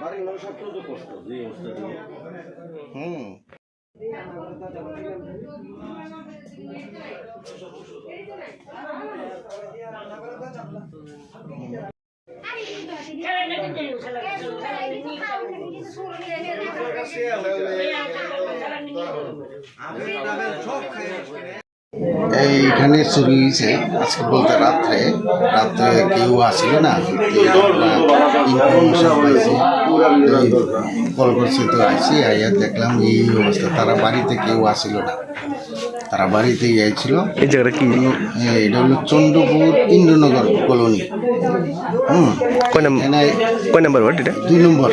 বাড়ির মানুষ সব তো কষ্ট যে অবস্থা হুম। এইখানে চুরি হয়েছে। আজকে বলতে রাত্রে রাত্রে কেউ আসিল না। ইনফরমেশন পাইছি। কল করছে তো আইসি আইয়া দেখলাম এই অবস্থা। তারা বাড়িতে কেউ আসিল না। তারা বাড়িতে আইছিল এই জায়গাটা কি? এটা হলো চন্দ্রপুর ইন্দ্রনগর কলোনি। হুম। কয় নাম্বার ওয়ার্ড এটা? দুই নম্বর।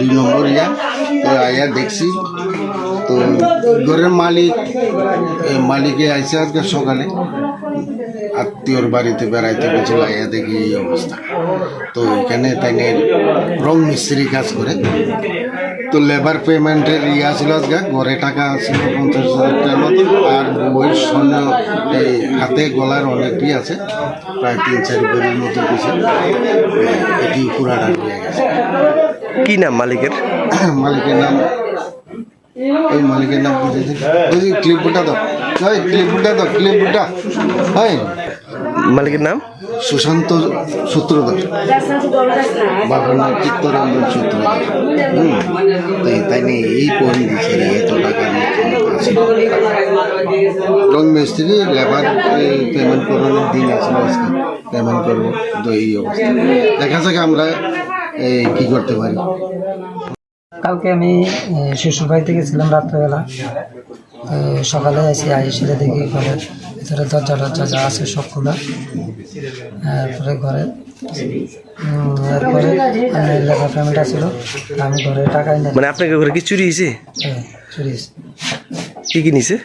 দুই নম্বর ইয়া। তো আয়া দেখছি। তো ঘরের মালিক মালিকে আইসে আজকে সকালে। আত্মীয়র বাড়িতে বেড়াইতে গেছিল আয়া দেখি এই অবস্থা। তো এখানে তাই রং মিস্ত্রি কাজ করে। তো লেবার পেমেন্টের ইয়ে ছিল আজকে ঘরে টাকা ছিল পঞ্চাশ হাজার টাকার মতো আর বইয়ের স্বর্ণ এই হাতে গলার অনেকটি আছে প্রায় তিন চার বইয়ের মতো কিছু। এটি পুরাটা হয়ে গেছে। কি নাম মালিকের? মালিকের নাম এই মালিকের নাম বুঝেছি বুঝি ক্লিপটা দাও। ক্লিপটা দাও ক্লিপটা হয় মালিকের নাম? সুশান্ত সূত্রধর। বাবার নাম চিত্তরঞ্জন সূত্রধর। তাই নিয়ে এই পয়েন্ট দিচ্ছে রে, এত আছে রং মিস্ত্রি লেবার পেমেন্ট করানোর দিন আছে আজকে? পেমেন্ট করব তো এই অবস্থা। দেখা যাক আমরা এই, কি করতে পারি। কালকে আমি শ্বশুর বাড়িতে গেছিলাম রাত্রেবেলা। সকালে এসে আইসিরে দেখি ঘরের ভিতরে দরজা টরজা যা আছে সব খোলা এরপরে ঘরে এরপরে লেখা ফ্যামিলিটা ছিল আমি ঘরে টাকা এনে মানে আপনাকে ঘরে কি চুরি হয়েছে? হ্যাঁ, চুরি হয়েছে। কি কি নিছে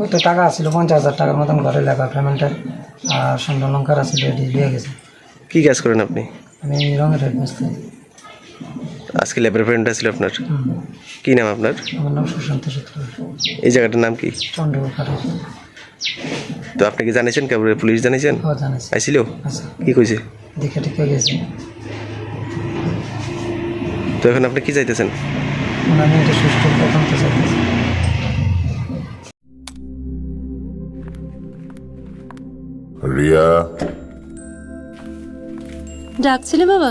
ওই তো টাকা ছিল পঞ্চাশ হাজার টাকার মতন ঘরে লেখা পেমেন্টের আর সুন্দর লঙ্কার আছে এটি লিয়ে গেছে। কি কাজ করেন আপনি? আমি রঙের আজকে লেবার ফ্রেন্ডটা ছিল আপনার? কি নাম আপনার? আমার নাম সুশান্ত এই জায়গাটার নাম কি? তো আপনি কি জানিয়েছেন? কেবল পুলিশ জানিয়েছেন? ও আইছিল? আচ্ছা। কি কইছে? দেখে টিকে গেছে। তো এখন আপনি কি চাইতেছেন? আমি এটা সুস্থ প্রথম চাইতেছি। রিয়া? ডাকছিলে বাবা?